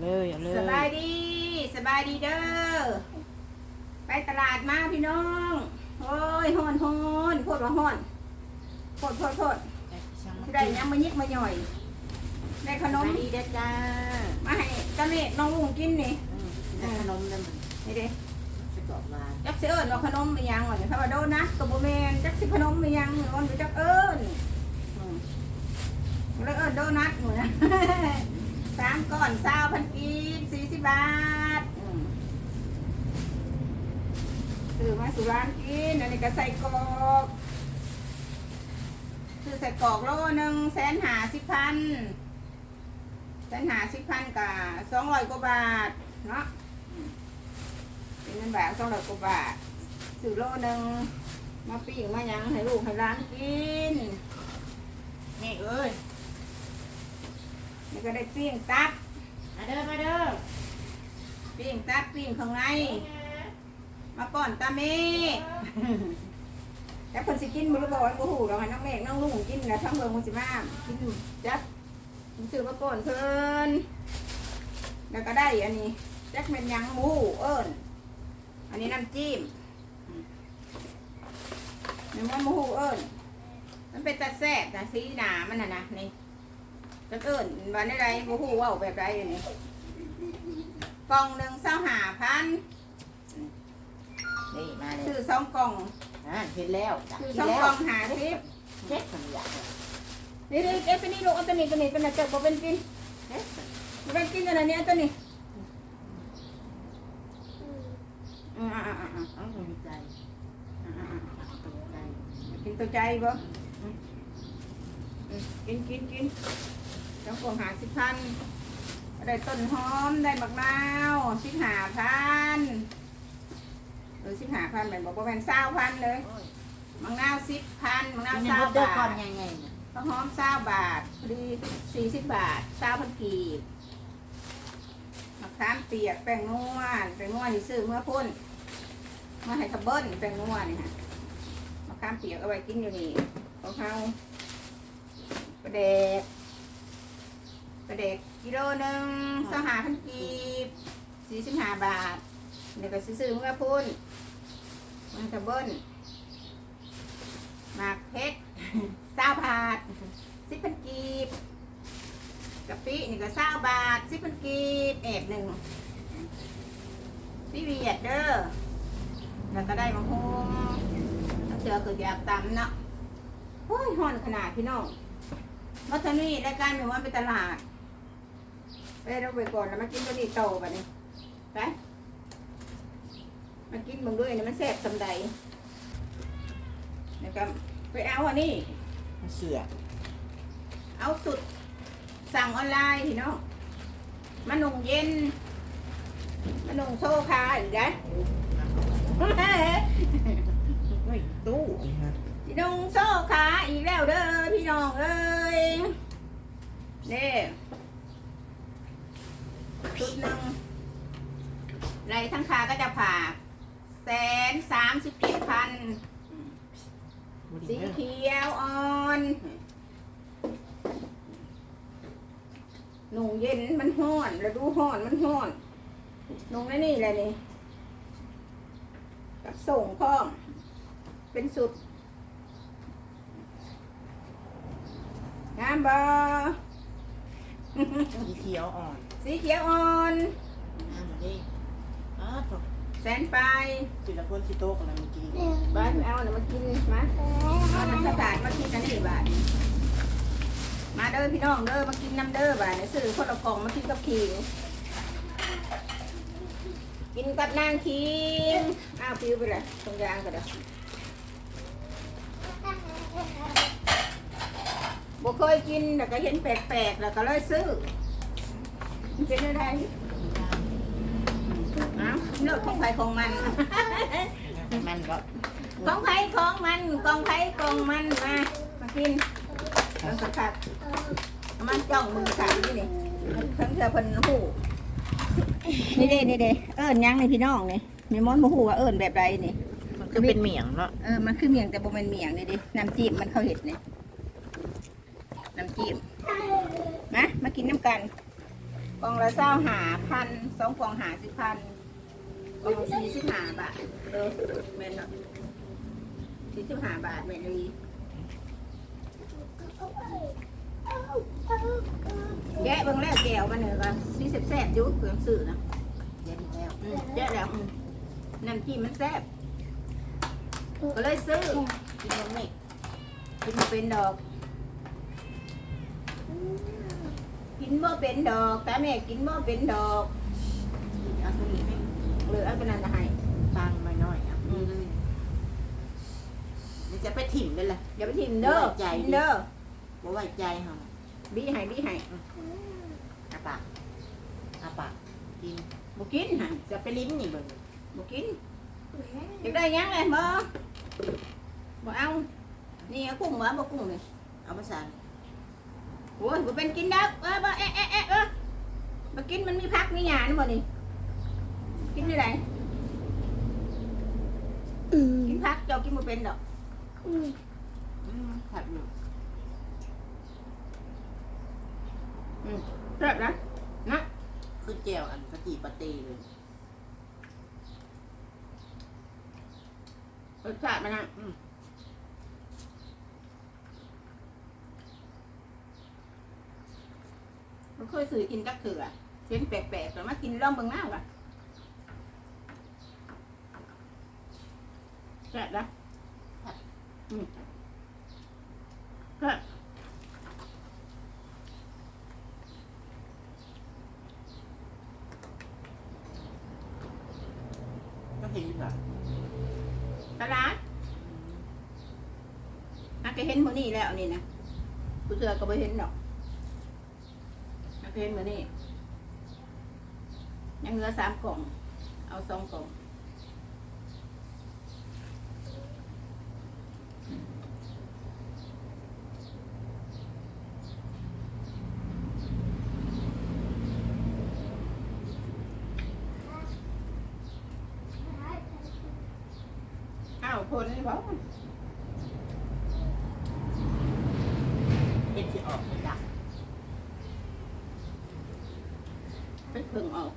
เลยเอาเลยสบายดีสบายดีเด้อไปตลาดมาพี่น้องโอ้ยฮ้อนฮ้อนโคตรว่าฮ้อนโคตรโคตรโคตรที่ได้ยังมายิกมาหย่อยได้ขนมดีเด้อจ้ามาให้ตาเมฆน้องลุงกินนี่อืมได้ขนมได้มันนี่เด้สกอบหวานจักสิเอิญว่าขนมมียังก่อนถ้าว่าโดนัทกับโบแมนจักสิขนมมียังมันจักเอิญอืมแล้วเอิญโดนัทหนูนะสามก้อนสาพันกีบสี่สิบบาทอืมซื้อมาสุร้านกินอันนี้ก็ใส่กรอกซื้อใส่กรอกโลหนึ่งแสนหาสิบพันแสนหาสิบพันกับสองร้อยกว่าบาทเนาะเป็นเงินบาทสองร้อยกว่าบาทซื้อโลหนึ่งมาปิ้งมายังให้ลูกให้ร้านกินนี่เอ้ย นี่ก็ได้ปิ้งตับมาเด้อมาเด้อปิ้งตับปิ้งข้างในมาป้อนตาเมฆแต่คนสิกินบุรุษบอกว่าบูหูเราให้น้องเมฆน้องลุงกินนะทั้งเมืองมันสิมากินจับผมซื้อมาป้อนเพิ่นแล้วก็ได้อันนี้จักเป็นหยังหมูเอิญอันนี้น้ำจิ้มน้ำมันหมูเอิญมันเป็นตาแซ่บตาสีหนามันน่ะนะนี่ จะเอิญวันได้ไรบูฮู้เว่าแบบไรอย่างนี้กล่องหนึ่งเศร้าหาพันนี่มาเลยซื้อสองกล่องอ่าเห็นแล้วจ้ะซื้อกินสองแล้วกล่องหาสิบเช็ดคนอยากเลยนี่นี่เอ๊ะตัวนี้ลูกเอาตัวนี้ตัวนี้ตัวนี้เจ็บบ่เป็นกินเช็ดบ่เป็นกินตัวนี้เอาตัวนี้อืมอ่าอ่าอ่าอ่าเอาคนใจอ่าอ่าเอาคนใจกินตัวใจบ่อืมอืมกินกินกิน สองกล่องหาสิบพันได้ต้นหอมได้บักนาวสิบหาพันเออสิบหาพันแม่นบอกว่าแม่นเศร้าพันเลยโอ้ยมังนาวสิบพันมังนาวกินเศร้าหมดเด้อบาก่อนทยังไงเนี่ยข้าวหอมเศร้าบาทพอดีสี่สิบบาทเศร้าพันกีบมะขามเปียกแป้งนวลแป้งนวลนี่ซื้อเมื่อพ่นเมื่อให้ขับเบิ้ลแป้งนวลนี่ฮะมะขามเปียกเอาไว้กินอยู่นี่ของเขากระเดก กระเดกกิโลหนึ่งเศร้าหาพันกีบสี่สิบห้าบาทเดี๋ยวก็ซื้อเมื่อพ่นมันขับเบิ้ลหมากเพชรเศร้าบาทสิบพันกีบกะปินี่ก็เศร้าบาทสิบพันกีบแอบหนึ่งพี่เวียดเด้อแล้วก็ได้มาโฮมน้ำเสือคืออยากตำเนาะโอ้ยห่อนขนาดพี่น้องมาทางนี้รายการหนูว่าไปตลาด ไปเราไปก่อนแล้วมากินตัวนี้โตไปนี่ไปมากินมึงด้วยนะมันแซ่บสำใดนะครับไปเอาอันนี้เสือเอาสุดสั่งออนไลน์พี่น้องมานุ่งเย็นมานุ่งโซคาอีกนะเฮ้ยตู้พี่นุ่งโซคาอีกแล้วเด้อพี่น้องเอ้ยนี่ ชุดหนึ่งไรทั้งคาก็จะผ่าแสนสามสิบเจ็ดพันสีเขียวอ่อน หนูเย็นมันห้อนแล้วดูห้อนมันห้อนหนูนั่นนี่แหละนี่กับส่งข้อมเป็นสุดงามบอสีเขียวอ่อน สีเขียวอ่อน อ่าหมดนี่อ๋อถูกแสนปลายจิตรพลสิโต๊ะกันแล้วเมื่อกี้บ้านเอาหน่ะมากินมาเอาน้ำสตาร์มากินกันนี่บ้านมาเด้อพี่น้องเด้อมากินน้ำเด้อบ้านซื้อคนละกล่องมากินกับขิงกินกับนางขิงอ้าวปิวไปเลยตรงยางก็เด้อบ่เคยกินแต่ก็เห็นแปลกๆแล้วก็เลยซื้อมัน เป็นอะไรอ้าวเลือกของใครของมัน มันก็ของไผ่ของมันกองไผ่กองมันมา มากินแล้วสักพักมันจ้องมือสามนี่นี่ทั้งเธอเพิ่นหูนี่เด้นี่เด้เอิญยังนี่พี่น้องนี่มีมอนบ่ฮู้ว่าเอิญแบบใดนี่ มันก็เป็นเหมียงเนาะ เออ มันคือเมียงแต่บ่แม่นเมียงนี่ดิน้ำจิ้มมันเข้าเห็ดนี่น้ำจิ้ม มา มากินน้ำกัน กล่องละเศร้าหาพันสองกล่องหาสิบพันกล่องสี่สิบห้าบาทเออแม่นเนาะสี่สิบห้าบาทแม่นดีแกะเบิ่งแล้วแก้วมันเนี่ยก็สีแซ่บๆอยู่เครื่องสื่อนะเย็นแล้วอืมแกะแล้วอืมน้ำจิ้มมันแซ่บก็เลยซื้อกินนมนี่กินเป็นดอก กินบ่เป็นดอกแต่แม่กินบ่เป็นดอกเอาตัวนี้ให้เหลือเอาไปนั่นน่ะให้ตังมาหน่อยอะอืมมันจะไปถิ่มได้เลยอย่าไปทิมเด้อใจดิกินเด้อบ่ไว้ใจเหรอบี้ให้บี้ให้อาปากอาปากกินบ่กินหั่นจะไปลิ้นนี่เบิ่งบ่กินอยากได้หยังเลยบ่บ่เอานี่เอากุ้งบ่บ่กุ้งนี่เอามาใส่ โอ้ยบ่เป็นกินดอกเออบ่เอ๊ะเอ๊ะเอ๊ะเออบ่กินมันมีผักมีหญ้านี่บ่นี่กินได้ไดกินผักเจ้ากินบ่เป็นดอกอืมผัดอยู่แซ่บนะนะคือแจวอันกะจีปาเต้เลยรสชาติมันนะอืม เราเคยซื้อกินจักเถื่อเส้นแปลกๆแต่มากินล่องเบิ่งหน้าว่ะแซ่บนะอืมแซ่บก็เห็นอยู่แบบตลาดอาจจะเห็นมื้อนี้แล้วนี่นะผู้เสือก็ไม่เห็นดอก เห็นมือนี้ยังเหลือสามกล่อง เอาสองกล่องอ้าวคนนี่บอกเอ็นที่ออกไม่ดักไปเพิ่งออก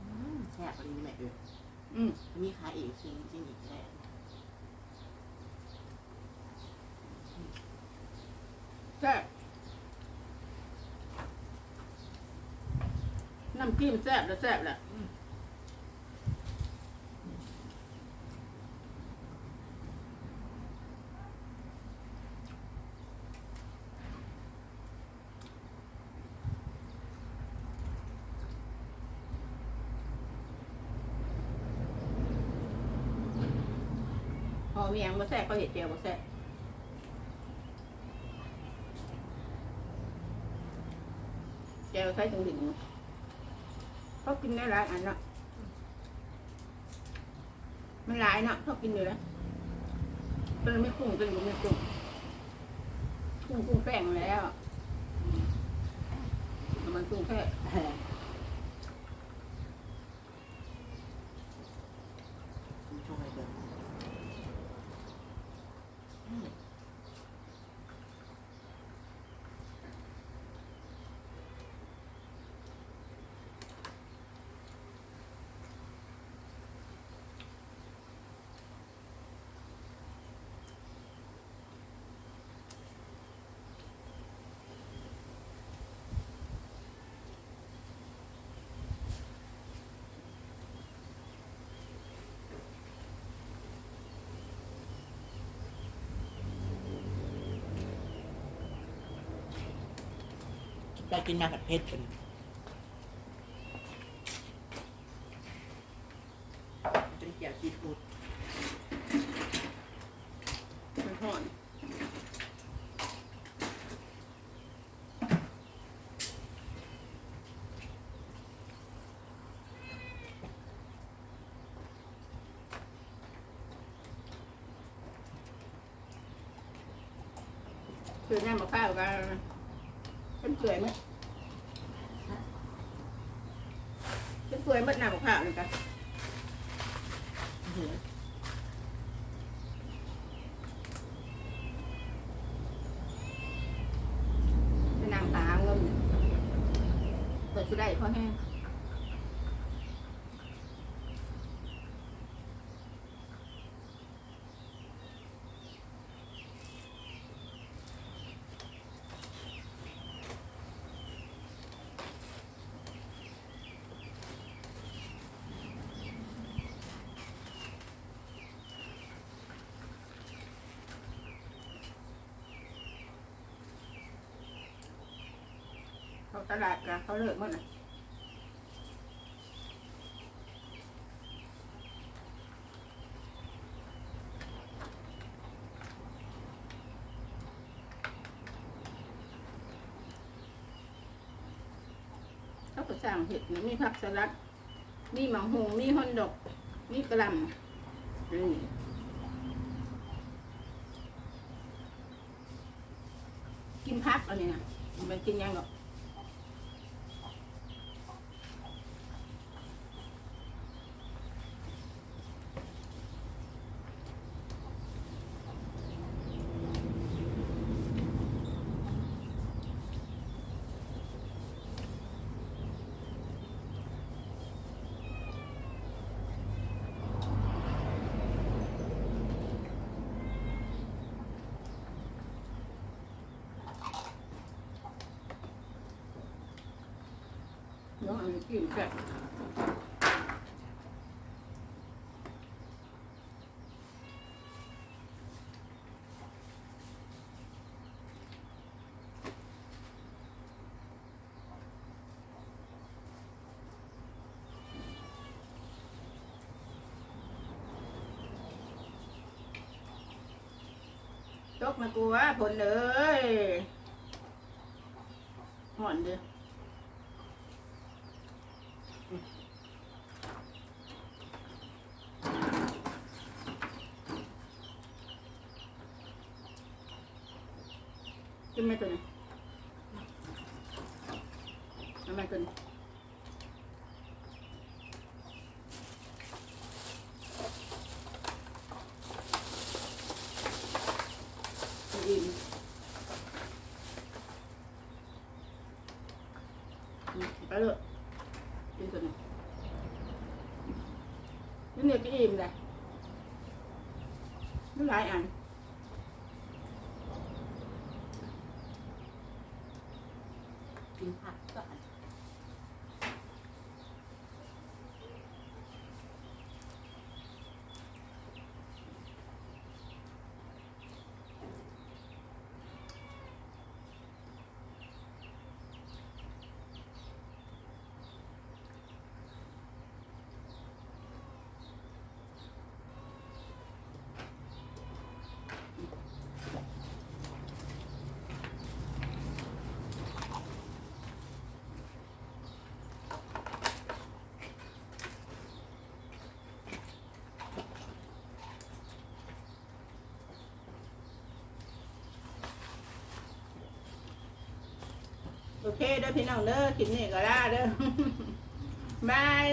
อืมแซ่บอันนี้แม่เอออืมมีขายอีกจริงจริงอีกแซ่บแซ่บน้ำจิ้มแซ่บแล้วแซ่บแหละอืมพ อมีอย่างมาแซ่บก็เห็ดเจียวมาแซ่บแกวใช้ถึงถึงเขากินได้หลายอันเนาะมันหลายเนาะเขากินอยู่แล้วเป็นไม่กุ้งเป็นไม่กุ้งกุ้งกุ้งแป้งแล้วมมันกุ้งแค่ ได้กินน้ำผัดเผ็ดกันเป็นเกี่ยวซีฟู้ดมันห่อนคือน้ำมะพร้าวกัน เฟื่อยไหมเป็นเปื่อยหมดน้ำมะพร้าวนี่กัน อื้อหือ พอแห้งเขา ตลาดกันเขาเลิกหมดเลยเขาก็สร้างเห็ดนะมีผักสลัด มีหมังหงมีฮอนดอก มีกระลำนี่กินพักเอันนี้นะมันกินยังหรอก น้องอันนี้กินแซ่ตกมากูว่าผลเลยห่อนเด้อนไหมตัวนี้ทำไมตัวนี้อิ่มอืมไปเลยกินตัวนี้นี่เนี่ยก็อิ่มเลยไม่หลายอัน กินผั เคเด้อพี่น้องเด้อคลิปนี้ก็ลาเด้อบาย